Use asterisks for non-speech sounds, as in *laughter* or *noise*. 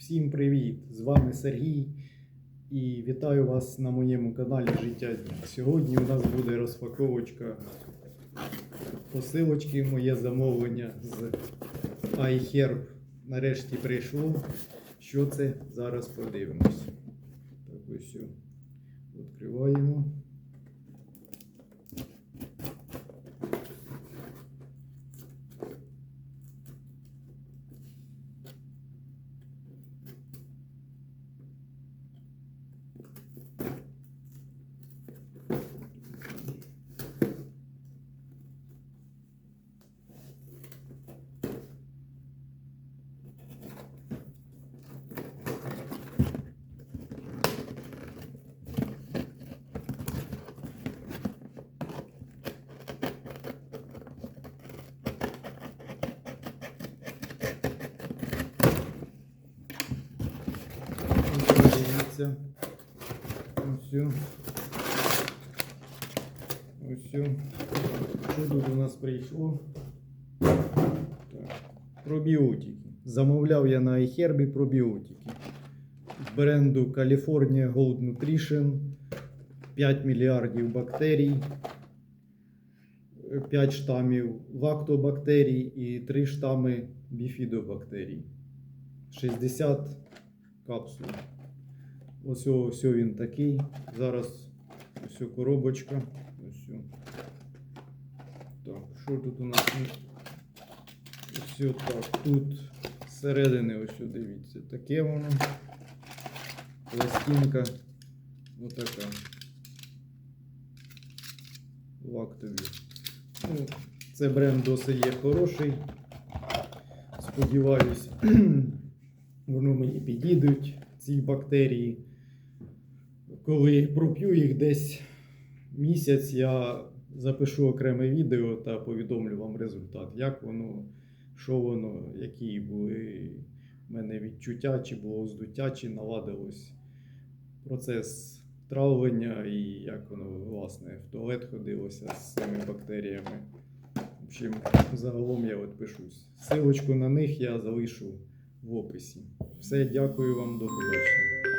Всім привіт! З вами Сергій і вітаю вас на моєму каналі Життя Дня. Сьогодні у нас буде розпаковочка посилочки, моє замовлення з iHerb. Нарешті прийшло. Що це? Зараз подивимось. Так ось о. відкриваємо. Ось Дивіться. Ось. Ось. Що тут у нас прийшло? Так. Пробіотики. Замовляв я на iHerb пробіотики. Бренду California Gold Nutrition. 5 мільярдів бактерій. 5 штамів лактобактерій і 3 штами біфідобактерій. 60 капсул. Ось ось він такий. Зараз ось коробочка. Ось. Так, що тут у нас? Ось так. Тут зсередини ось дивіться. Таке воно. Пластинка. Отака. Лактові. Ну, це бренд досить є хороший. Сподіваюсь, *clears throat* воно мені підійдуть, ці бактерії. Коли проп'ю їх десь місяць, я запишу окреме відео та повідомлю вам результат, як воно, що воно, які були в мене відчуття, чи було здуття, чи наладилось процес травлення і як воно, власне, в туалет ходилося з цими бактеріями. В общем, загалом я от пишусь. Силочку на них я залишу в описі. Все, дякую вам, до побачення.